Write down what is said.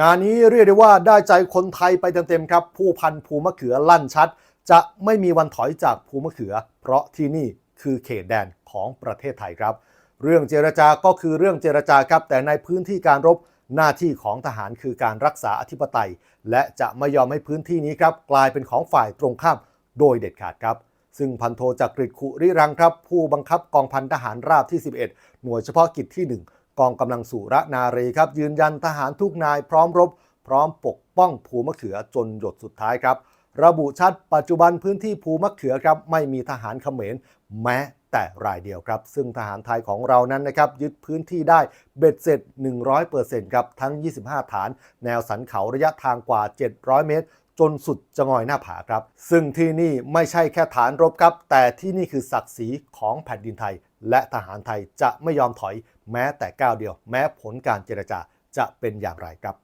งานนี้เรียกได้ว่าได้ใจคนไทยไปเต็มๆครับ ผู้พันภูมะเขือลั่นชัด จะไม่มีวันถอยจากภูมะเขือ เพราะที่นี่คือเขตแดนของประเทศไทยครับ เรื่องเจรจาก็คือเรื่องเจรจาครับ แต่ในพื้นที่การรบหน้าที่ของทหารคือการรักษาอธิปไตย และจะไม่ยอมให้พื้นที่นี้ครับกลายเป็นของฝ่ายตรงข้ามโดยเด็ดขาดครับ ซึ่งพันโทจักริดขุริรังครับ ผู้บังคับกองพันทหารราบที่ 11 หน่วยเฉพาะกิจที่ 1 กองกำลังสุรนารีครับ ยืนยันทหารทุกนายพร้อมรบ พร้อมปกป้องภูมะเขือจนหยดสุดท้ายครับ ระบุชัดปัจจุบันพื้นที่ภูมะเขือครับไม่มีทหารเขมรแม้แต่รายเดียวครับ ซึ่งทหารไทยของเรานั้นนะครับยึดพื้นที่ได้เบ็ดเสร็จ 100%ครับทั้ง 25 ฐาน แนวสันเขาระยะทางกว่า 700 เมตร จนสุดจะงอยหน้าผาครับ ซึ่งที่นี่ไม่ใช่แค่ฐานรบครับ แต่ที่นี่คือศักดิ์ศรีของแผ่นดินไทย และทหารไทยจะไม่ยอมถอย แม้แต่ก้าวเดียว แม้ผลการเจรจาจะเป็นอย่างไรครับ